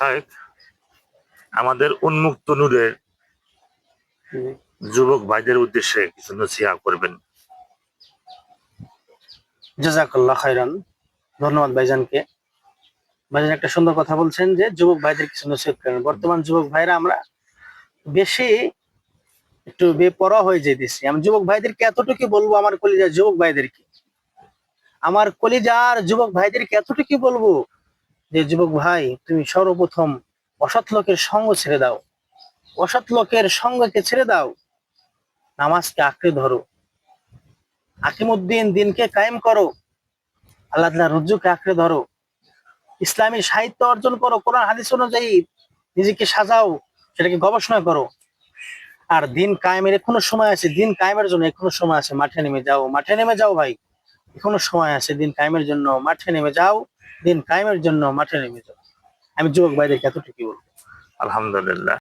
শাহেক আমাদের উন্মুক্ত নূরের যুবক ভাইদের উদ্দেশ্যে কিছু নসিহা করবেন। জাজাকাল্লাহ খাইরান ধন্যবাদ ভাইজানকে। ভাইজান একটা সুন্দর কথা বলছেন যে যুবক ভাইদের কিছু নসিহত করেন। বর্তমান যুবক ভাইরা আমরা বেশি একটু বেপরোয়া হয়ে যেতেছি আমি যুবক ভাইদেরকে এতটুকু বলব আমার কলিজার যুবক ভাইদেরকে। আমার কলিজার যুবক ভাইদেরকে এতটুকু বলব যে যুবক ভাই, তুমি সর্বপ্রথম অসৎ লোকের সঙ্গ ছেড়ে দাও। অসৎ লোকের সঙ্গকে ছেড়ে দাও। নামাজকে আঁকড়ে ধরো। হাকিমুদ্দিন দিনকে কায়েম করো। আল্লাহ তাআলা রজ্জুকে আঁকড়ে ধরো। ইসলামী সাহিত্য অর্জন করো। কোরআন, হাদিস অনুযায়ী নিজেকে সাজাও, সেটাকে গবেষণা করো। আর দিন কায়েমের এখনও সময় আছে। দিন কায়েমের জন্য এখনও সময় আছে। মাঠে নেমে যাও। মাঠে নেমে যাও ভাই। এখনও সময় আছে, দিন কায়েমের জন্য মাঠে নেমে যাও, দিন কায়েমের জন্য মাঠে নেমে যাও। আমি যুবক ভাইদেরকে এতটুকু বলব। আলহামদুলিল্লাহ।